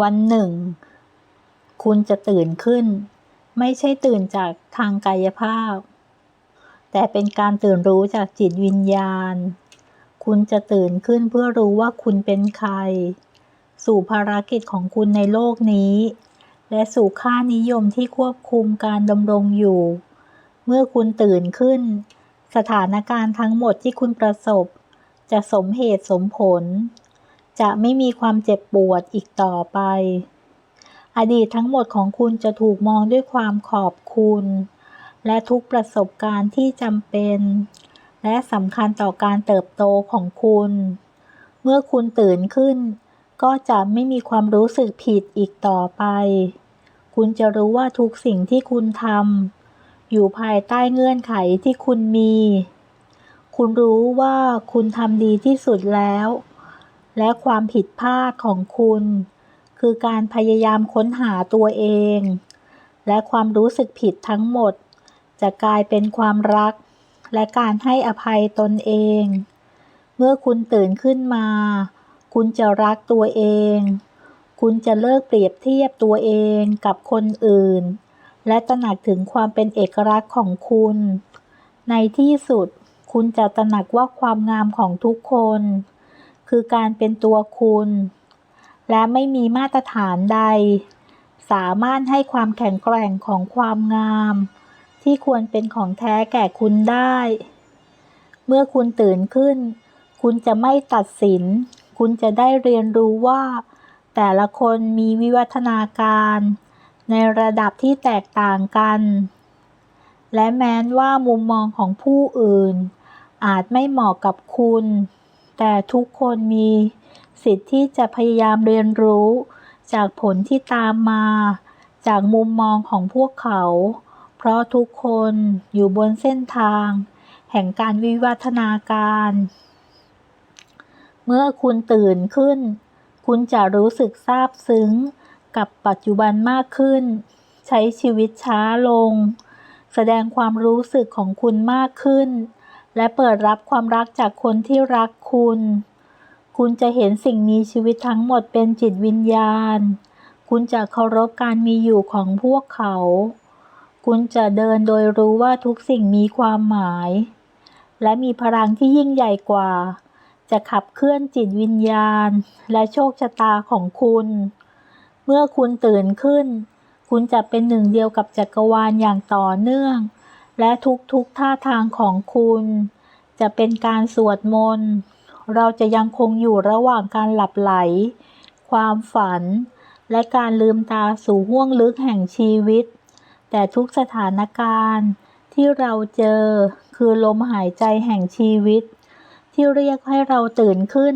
วันหนึ่ง คุณจะตื่นขึ้น ไม่ใช่ตื่นจากทางกายภาพ แต่เป็นการตื่นรู้จากจิตวิญญาณ คุณจะตื่นขึ้นเพื่อรู้ว่าคุณเป็นใคร สู่ภารกิจของคุณในโลกนี้ และสู่ค่านิยมที่ควบคุมการดำรงอยู่ เมื่อคุณตื่นขึ้น สถานการณ์ทั้งหมดที่คุณประสบ จะสมเหตุสมผล จะไม่มีความเจ็บปวดอีกต่อไป อดีตทั้งหมดของคุณจะถูกมองด้วยความขอบคุณ และทุกประสบการณ์ที่จำเป็น และสำคัญต่อการเติบโตของคุณ เมื่อคุณตื่นขึ้น ก็จะไม่มีความรู้สึกผิดอีกต่อไป คุณจะรู้ว่าทุกสิ่งที่คุณทำอยู่ภายใต้เงื่อนไขที่คุณมี คุณรู้ว่าคุณทำดีที่สุดแล้ว และความผิดพลาดของคุณ คือการพยายามค้นหาตัวเอง และความรู้สึกผิดทั้งหมด จะกลายเป็นความรัก และการให้อภัยตนเอง เมื่อคุณตื่นขึ้นมา คุณจะรักตัวเอง คุณจะเลิกเปรียบเทียบตัวเองกับคนอื่น และตระหนักถึงความเป็นเอกลักษณ์ของคุณ ในที่สุด คุณจะตระหนักว่าความงามของทุกคน คือการเป็นตัวคุณ และไม่มีมาตรฐานใด สามารถให้ความแข็งแกร่งของความงาม ที่ควรเป็นของแท้แก่คุณได้ เมื่อคุณตื่นขึ้น คุณจะไม่ตัดสิน คุณจะได้เรียนรู้ว่า แต่ละคนมีวิวัฒนาการ ในระดับที่แตกต่างกัน และแม้นว่ามุมมองของผู้อื่นอาจไม่เหมาะกับคุณ แต่ทุกคนมีสิทธิ์ที่จะพยายามเรียนรู้ จากผลที่ตามมา จากมุมมองของพวกเขา เพราะทุกคนอยู่บนเส้นทาง แห่งการวิวัฒนาการ เมื่อคุณตื่นขึ้น คุณจะรู้สึกซาบซึ้งกับปัจจุบันมากขึ้น ใช้ชีวิตช้าลง แสดงความรู้สึกของคุณมากขึ้น และเปิดรับความรักจากคนที่รักคุณ คุณจะเห็นสิ่งมีชีวิตทั้งหมดเป็นจิตวิญญาณ คุณจะเคารพการมีอยู่ของพวกเขา คุณจะเดินโดยรู้ว่าทุกสิ่งมีความหมาย และมีพลังที่ยิ่งใหญ่กว่า จะขับเคลื่อนจิตวิญญาณ และโชคชะตาของคุณ เมื่อคุณตื่นขึ้น คุณจะเป็นหนึ่งเดียวกับจักรวาลอย่างต่อเนื่อง และทุกๆท่าทางของคุณ จะเป็นการสวดมนต์ เราจะยังคงอยู่ระหว่างการหลับไหล ความฝัน และการลืมตาสู่ห้วงลึกแห่งชีวิต แต่ทุกสถานการณ์ที่เราเจอคือลมหายใจแห่งชีวิต ที่เรียกให้เราตื่นขึ้น